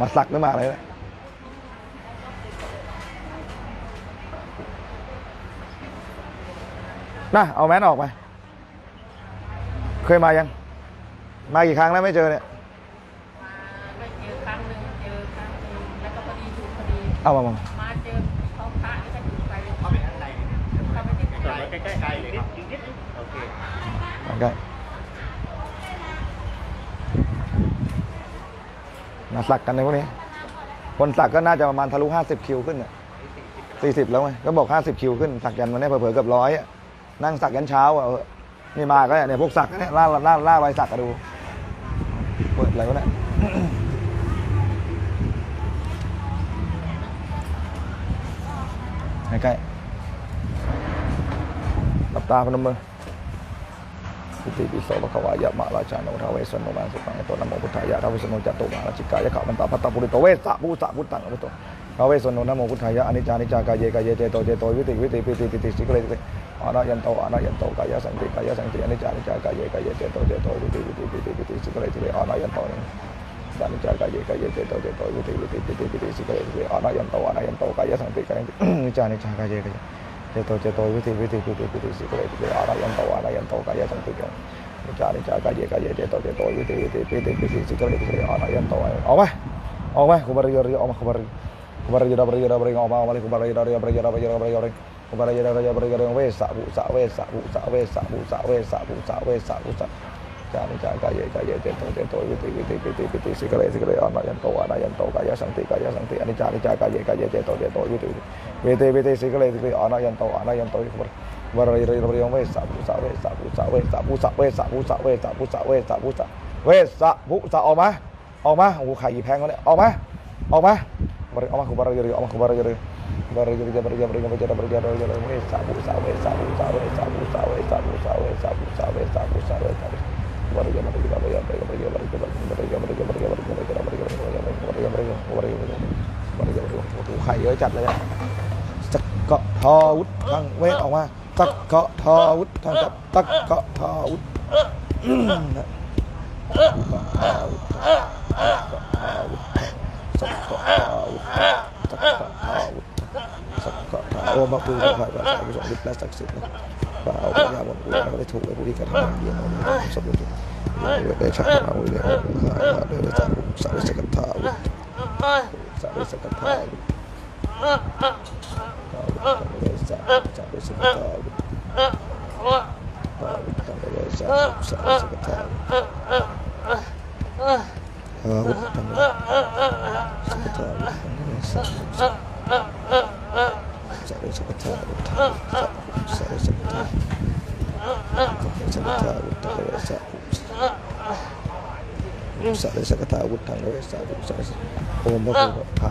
มาสักหรือมาอะไรนะน่ะเอาแมสออกไป เคยมายัง มากี่ครั้งแล้วไม่เจอเนี่ยม่เจอครั้งนึงเจอครั้งนึงแล้วก็พอดีอยู่พอดี เอามามามาเจอเขาพระแล้วก็จุดไฟเขาไปข้างในเขาไปที่ไฟ ใกล้ๆเลยครับ โอเคใกล้าสักกันในพวกนี้ คนสักก็น่าจะประมาณทะลุห้าสิบคิวขึ้นสี่สิบแล้วไงก็บอกห้าสิบคิวขึ้นสักยันวันนี้เผลอๆเกือบร้อยนั่งสักยันเช้าอะนี่มาก็เนี่ยพวกสักเนี่ยล่าล่าล่าใบสักก็ดูเปิดอะไวะเนี่ยใกล้ๆหลับตาพนมมือ Siti bisa lo kawaya makla jano rawe seno lan sepang itu namo budaya rawe seno jatuh makla jika ya kak mentah patah puri towe tak bu tak butang betul rawe seno namo budaya ani jani jaga ye kaya jeto jeto witi witi piti piti sikle sikle anak yang tahu anak yang tahu kaya santi kaya santi ani jani jaga ye kaya jeto jeto witi witi piti piti sikle sikle anak yang tahu santi jaga ye kaya jeto jeto witi witi piti piti sikle sikle anak yang tahu anak yang tahu kaya santi kaya jani jaga ye kaya Ceto ceto witi witi witi witi sikre witi ara yang tau ara yang tau kaya sang pikir. Cari cari kaya kaya ceto ceto witi witi witi witi sikre witi ara yang tau ayo. Awe, awe kubari yori awe kubari kubari yori kubari yori kubari awe awe kubari yori kubari yori kubari yori kubari yori kubari yori kubari yori wesa busa wesa busa wesa busa wesa busa wesa busa จานิจากายกายเจตโตเจโตวิติวิติวิติวิติสิกเลสิกเลอนายันโตอนายันโตกายสังติกายสังติอนิจานิจากายกายเจตโตเจโตวิติวิติวิติสิกเลสิกเลอนายันโตอนายันโตอิวรวรริริยงเวสสะภูสะเวสสะภูสะเวสสะภูสะเวสสะภูสะเวสสะภูสะเวสสะภูสะเวสสะภูสะออกมาออกมาโอ้ไข่แพงเนี่ยออกมาออกมาออกมาคุบารยิริออกมาคุบารยริบริจาคบริจาคบริจาคบริจาคบริจาคบริเวสสะภูสะเวสสะภูสะเวสสะภูสะเวสสะภูสะเวสสะภูสะเวสสะภูสะเวสสะภูสะ ไข่เยอะจัดเลยจักเกาะทอวุฒทางเวทออกมาตักเกาะทอวุฒทางกับตักเกาะทอวุฒโอ้มาคุยกับใครบ้างสายผู้สมฤทธิ์และศักดิ์สิทธิ์นะเปล่าพยายามวนเวียนไม่ได้ถูกไอ้ผู้ที่กระทำเยี่ยมสมบูรณ์ ได้ชักมาวุ้ยเลยเดินจากสารสกัดทา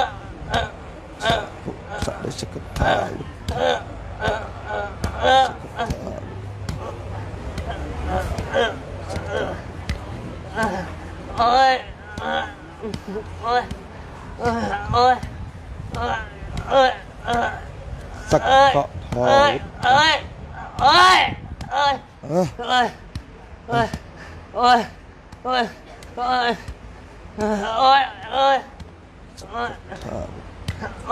เออเฮ้ยโอ้ยโอ้ยโอ้ยเออเอ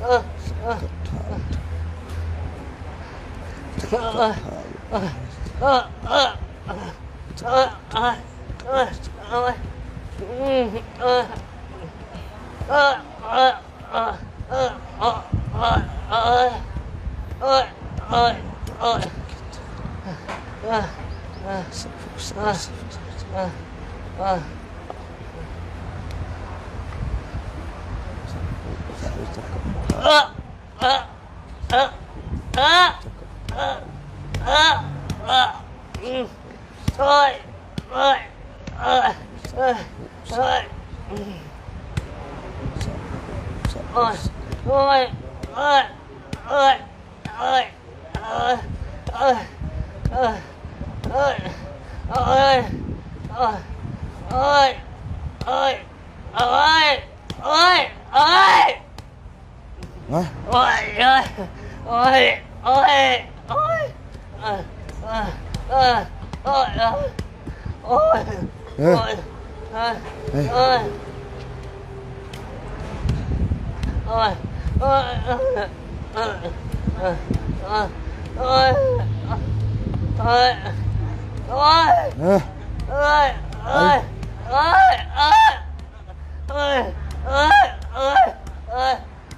Ah. ยเอ้ยเอ้ยเอ้ยเอ้ยเอ้ยเอ้ยเอ้ย เอ้ยเอ้ยเอ้ยเอ้ย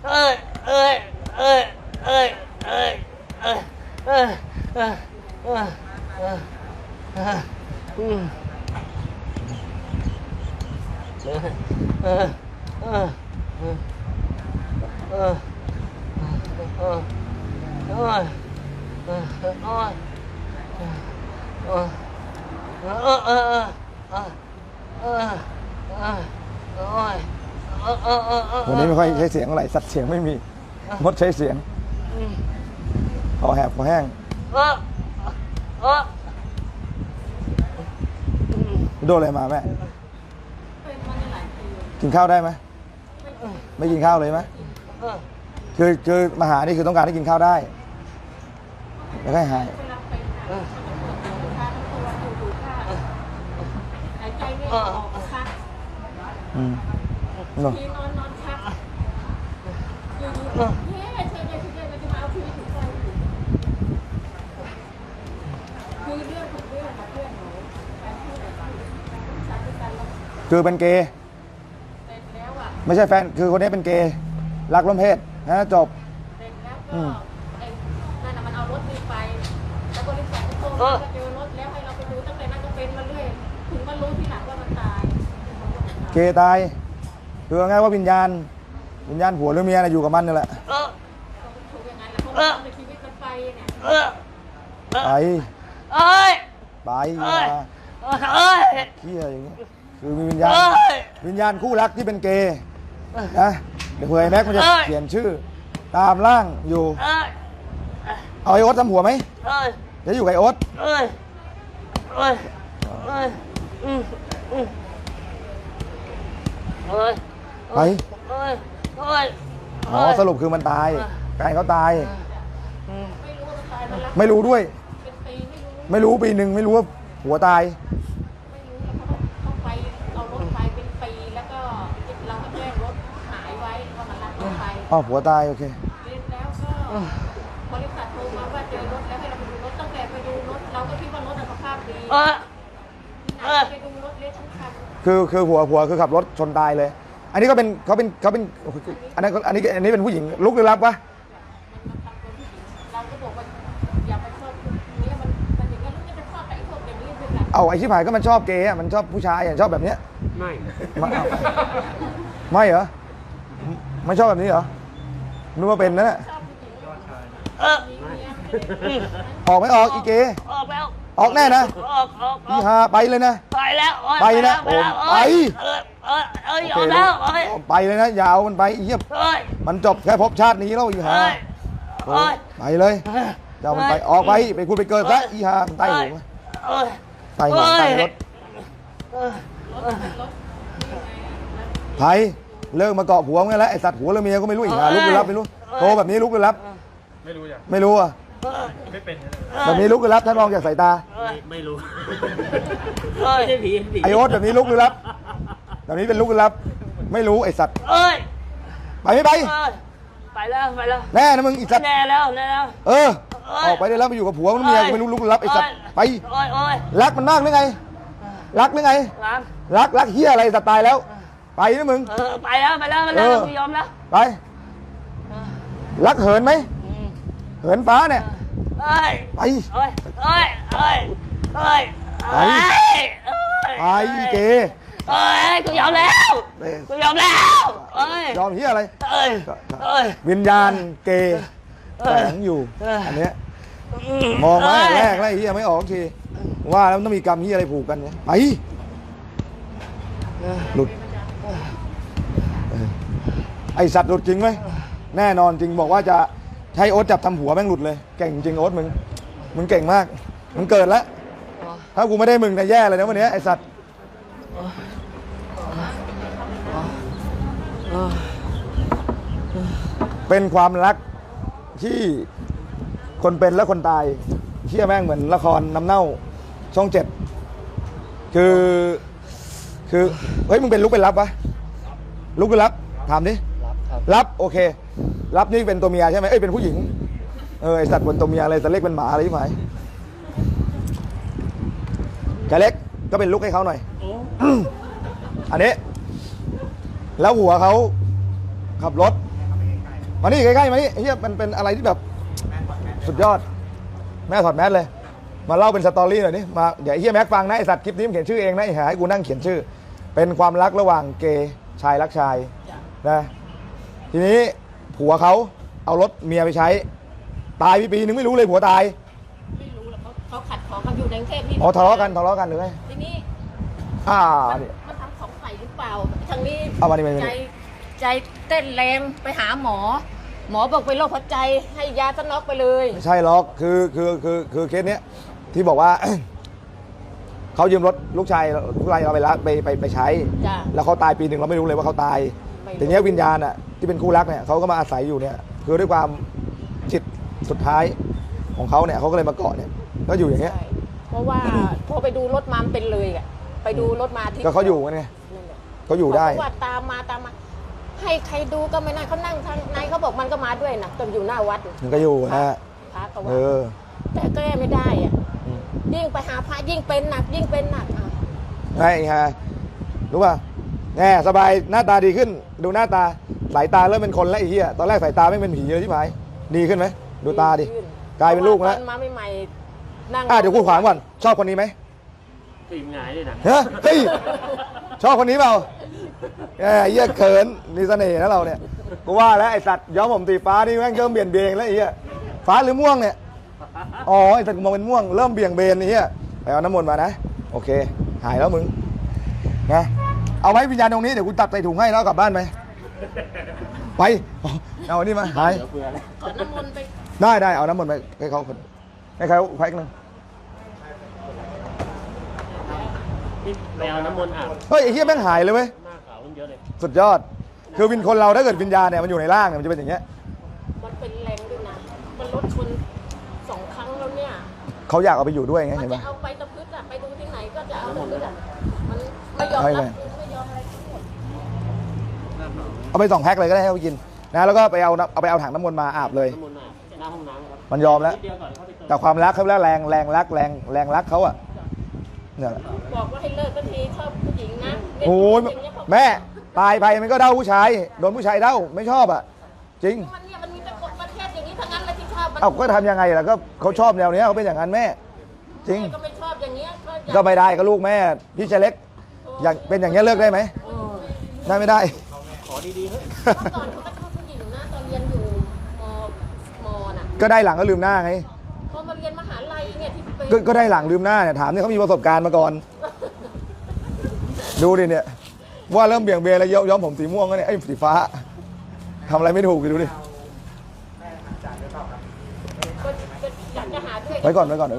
ơi ơi ơi ơi ơi ơi Ôi. วันนี้ไม่ค่อยใช้เสียงอะไรสัตว์เสียงไม่มีมดใช้เสียงอือแหบคอแห้งโดนอะไรมาแม่กินข้าวได้ไหมไม่กินข้าวเลยไหมคือคือมาหานี่คือต้องการให้กินข้าวได้แล้วให้หายหายอออืม เนอะทีนอนนอนชักอยู่ๆเฮ้ยเชยเชยเชยมันจะมาเอาชีวิตถึงใจคุยเรื่องของเรื่องกับเพื่อนหนูการพูดแบบชักด้วยกันแล้วคือเป็นเกย์เสร็จแล้วอะไม่ใช่แฟนคือคนนี้เป็นเกย์รักร่วมเพศนะจบ เสร็จแล้วอืก็มไอ้นั่นน่ะมันเอารถนี้ไป แล้วบริษัทก็โทรมาว่าเจอรถแล้วให้เราไปดูตั้งแต่นั้นก็เป็นมาเรื่อยถึงมารู้ทีหลังว่ามันตาย เกย์ตาย คือเอาง่ายว่าวิญญาณ วิญญาณผัวหรือเมียน่ะอยู่กับมันนี่แหละเออถูกอย่างนั้นแล้วเพราะว่าในชีวิตมันไปเนี่ยเออไป เอ้ย ไปเอ้ยมาเอ้ย เที่ยอย่างนี้คือมีวิญญาณเอ้ยวิญญาณคู่รักที่เป็นเกย์นะ เดี๋ยวเผื่อไอ้แม็กมันจะเอ้ยเขียนชื่อ ตามร่างอยู่ เอ้ยเอาไอ้โอ๊ตทำหัวไหมเอ้ยจะอยู่กับไอ้โอ๊ตเอ้ย เอ้ยเอ้ยอืมอืมเอ้ยไปเอ้ยเอ้ยอ๋อ สรุปคือมันตายแฟนเขาตายอืมไม่รู้ว่ามันตายมาแล้วไม่รู้ด้วยเป็นปีไม่รู้ไม่รู้ปีหนึ่งไม่รู้ว่าหัวตาย ไม่รู้แล้วเขาต้องไปเอารถไปเป็นปีแล้วก็เราก็แจ้งรถหายไว้ว่ามันลักรถไปอ๋อหัวตายโอเคเรียนแล้วก็บริษัทโทรมาว่าเจอรถแล้วให้เราไปดูรถตั้งแต่ไปดูรถเราก็คิดว่ารถสภาพดีเอ้ยไหนไปดูรถเละทั้งคันคือคือหัวหัวคือขับรถชนตายเลย อันนี้ก็เป็นเขาเป็นเขาเป็นอันนั้นอันนี้อันนี้เป็นผู้หญิงลุกหรือรับวะมันทำตัวผู้หญิงเราก็บอกว่าอย่าไปชอบคนนี้มันมันอย่างนั้นแล้วจะไปชอบแต่ไอ้พวกอย่างนี้เป็นหลักเอาไอ้ชิบหายก็มันชอบเกย์อะมันชอบผู้ชายอะชอบแบบเนี้ยไม่มาเอาไม่เหรอไม่ชอบแบบนี้เหรอนึกว่าเป็นนะเนี่ยเออออกไม่ออกอีเกย์ออกแล้วออกแน่นะออกออกออีอกฮาไปเลยนะ ไปแล้ว ไปนะไปแล้วโอ้เอ้ยไป เออเออเอ้ยโออเคอกแล้วเอ้ยไปเลยนะอยาวมันไปอีเหี้ยเอ้ยมันจบแค่ภพชาตินี้แล้วอีฮาเอ้ยเอ้ยไปเลยเจ้ามันไปออกไปไปคุณไปเกิดซะอีฮามันใต้หูเอ้ยใต้หัวใต้รถเอ้ยเอ้ยไผเลิกมาเกาะผัวมึงแล้วไอ้สัตว์ผัวแล้วเมียก็ไม่รู้อีกหาลุกไปรับไม่รู้โตแบบนี้ลุกไปรับ ไม่รู้อย่างไม่รู้อะไม่เป็นนะแบบนี้ลุกไปรับถ้ามองจากสายตา ไม่รู้เอ้ยไม่ใช่ผีผีไอโอ๊ตแบบนี้ลุกไปรับ แบบนี้เป็นลุกไปรับ ไม่รู้ไอ้สัตว์ เอ้ยไปไม่ไป เอ้ยไปแล้วไปแล้วแน่นะมึงไอ้สัตว์ แน่แล้วแน่แล้ว เออออกไปได้แล้วไปอยู่กับผัวมันเมียกูไม่รู้ลุกไปรับไอ้สัตว์ไป โอ้ยโอ้ยรักมันมากหรือไง รักหรือไงล้างรักรักเฮียอะไรสัตว์ตายแล้ว ไปนะมึง เออไปแล้วไปแล้วไปแล้วเออ กูยอมแล้วไป รักเหินไหม อืมเหินฟ้าเนี่ย เอ้ย ไป เอ้ยเอ้ยเอ้ยเอ้ยไป เอ้ยไปเก เอ้ย กูยอมแล้วเอ้ย กูยอมแล้วเอ้ยยอมเฮียอะไร เอ้ยเอ้ย วิญญาณเกย์เอแฝองอยู่ เอออั อันเนี้ยมองมาแรกแล้วไอ้เฮียไม่ออกทีว่าแล้วมันต้องมีกรรมเฮียอะไรผูกกันเนี่ยไปหลุดเออไอสัตว์หลุดจริงไหมแน่นอนจริงบอกว่าจะใช้โอ๊ตจับทำหัวแม่งหลุดเลย เก่งจริงโอ๊ตมึงมึงเก่งมากมึงเกิดแล้วถ้ากูไม่ได้มึงเนี่ยแย่เลยนะวันเนี้ยไอสัตว์ เป็นความรักที่คนเป็นและคนตายเชี่ยแม่งเหมือนละครน้ำเน่าช่องเจ็ดคือ คือเฮ้ยมึงเป็นลุกเป็นรับปะลุกเป็นรับถามดิรับครับรับโอเค รับนี่เป็นตัวเมียใช่ไหมเอ้ยเป็นผู้หญิงเออไอสัตว์บนตัวเมียอะไรแต่เล็กเป็นหมาอะไรที่หมายแกเล็กก็เป็นลุกให้เขาหน่อยอันนี้ แล้วหัวเขาขับรถ มานี่ใกล้ๆมานี่เฮียมันเป็นอะไรที่แบบสุดยอด แม่ถอดแมสเลย มาเล่าเป็นสตอรี่หน่อยนี่มาเดี๋ยวไอ้เฮียแม็กฟังนะไอสัตว์คลิปนี้มันเขียนชื่อเองนะไอ้หาให้กูนั่งเขียนชื่อ เป็นความรักระหว่างเกย์ชายรักชายนะทีนี้ผัวเขาเอารถเมียไปใช้ ตายไปปีนึงไม่รู้เลยผัวตายไม่รู้หรอกเขาเขาขัดของกันอยู่ในกรุงเทพนี่อ๋อทะเลาะกันทะเลาะกันหรือไงทีนี้อ่ามันนี่มันทำของใส่หรือเปล่าทาง นี้เอามานี่มานี่ใจใจเต้นแรงไปหาหมอ หมอบอกเป็นโรคหัวใจให้ยาสน็อกไปเลย ไม่ใช่หรอก คือ คือ คือ คือ เคสเนี้ยที่บอกว่า เขายืมรถลูกชายลูกชายเราไปละไปไปไปใช้ จ้ะแล้วเขาตายปีหนึ่งเราไม่รู้เลยว่าเขาตาย ไม่รู้ แต่เนี้ยวิญญาณอะที่เป็นคู่รักเนี่ยเขาก็มาอาศัยอยู่เนี่ย คือด้วยความจิตสุดท้ายของเขาเนี่ยเขาก็เลยมาเกาะเนี่ย ก็อยู่อย่างเงี้ย ใช่เพราะว่า พอไปดูรถมามันเป็นเลยอะไปดูรถมาที่ก็เขาอยู่กันไงนั่นแหละ เขาอยู่ได้เขาบอกว่าตามมาตามมา ให้ใครดูก็ไม่น่าเขานั่งทางในเขาบอกมันก็มาด้วยนะจนอยู่หน้าวัดมันก็อยู่นะพระก็เอว่าอแต่แก้ไม่ได้อะอืมยิ่งไปหาพระยิ่งเป็นหนัก ยิ่งเป็นหนักอะไอ้ฮะรู้ป่ะแง่สบายหน้าตาดีขึ้น ดูหน้าตาสายตาเริ่มเป็นคนแล้วไอ้เหี้ยตอนแรกสายตาไม่เป็นผีเลยที่หมายดีขึ้นไหมดูตาดิขึ้นกลายเป็นลูกแล้วตอนมาใหม่ๆนั่งอะเดี๋ยวกูขวางก่อนชอบคนนี้ไหมตีมหงายเลยนะ เฮ้ยเฮ้ยชอบคนนี้เปล่า เอ้ยเหี้ยเขินมีเสน่ห์นะเราเนี่ยกูว่าแล้วไอ้สัตว์ย้อมผมสีฟ้านี่แม่งเริ่มเบี่ยงเบนแล้วไอ้เหี้ยฟ้าหรือม่วงเนี่ยอ๋อไอ้สัตว์กูมองเป็นม่วงเริ่มเบี่ยงเบนไอ้เหี้ยไปเอาน้ำมนต์มานะโอเค หายแล้วมึงนะเอาไว้วิญญาณตรงนี้เดี๋ยวกูตัดใส่ถุงให้แล้วเอากลับบ้านไหมไปเอาอันนี้มาหายเบื่อเลยขอน้ำมนต์ไปได้ได้เอาน้ำมนต์ไปให้เขาคนให้เขาแพ็คหนึงนี่ไปเอาน้ำมนต์อาบเฮ้ยไอ้เหี้ยแม่งหายเลยเว้ย ยอะเลย สุดยอด คือวินคนเราถ้าเกิดวิญญาณเนี่ยมันอยู่ในร่างเนี่ยมันจะเป็นอย่างเงี้ยมันเป็นแรงด้วยนะ มันรถชนสองครั้งแล้วเนี่ยเขาอยากเอาไปอยู่ด้วยไงมันเห็นจะปะ เอาไปตะพืชอะไปดูที่ไหนก็จะเอาตะพืชอะมันไม่ยอมให้รับไปไม่ยอมอะไรทั้งหมด เอาไปสองแพ็คเลยก็ได้ให้เขากินนะแล้วก็ไปเอาน้ำเอาไปเอาถังน้ำมนต์มาอาบเลย น้ำมนต์อาบหน้าห้องน้ำครับมันยอมแล้ว นิดเดียวก่อนเข้าไปเติมแต่ความรักเขาแล้วแรงแรงรักแรงแรงรักเขาอะเนี่ยแหละบอกว่าให้เลิกกันทีชอบผู้หญิงนะเป็นโอ้ยผู้หญิงเนี่ยเขาแม่ ตายไปมันก็เด้าผู้ชาย โดนผู้ชายเด้าไม่ชอบอะจริงมันเนี่ยมันมีแต่คนประเทศอย่างนี้ทั้งนั้นเลยที่ชอบมันเอาก็ทำยังไงล่ะก็เขาชอบแนวเนี้ยเขาเป็นอย่างนั้นแม่ จริงแม่ก็ไม่ชอบอย่างเงี้ยก็อยากก็ไม่ได้ก็ลูกแม่ พี่ชายเล็ก อยากเป็นอย่างเงี้ยเลิกได้ไหมเออได้ไม่ได้ขอดีๆเฮ้ยเมื่อก่อนเขาก็ชอบผู้หญิงนะตอนเรียนอยู่มมน่ะก็ได้หลังก็ลืมหน้าไงพอมาเรียนมหาลัยเนี่ยที่เป็นก็ก็ได้หลังลืมหน้าเนี่ยถามเนี่ยเขามีประสบการณ์มาก่อน ดูดิเนี่ย ว่าเริ่มเบี่ยงเบนแล้วย้อมย้อมผมสีม่วงแล้วเนี่ยไอ้ยสีฟ้าทำอะไรไม่ถูกเลยดูดิก็ก็อยากจะหาด้วยไว้ก่อนไว้ก่อนเดี๋ยว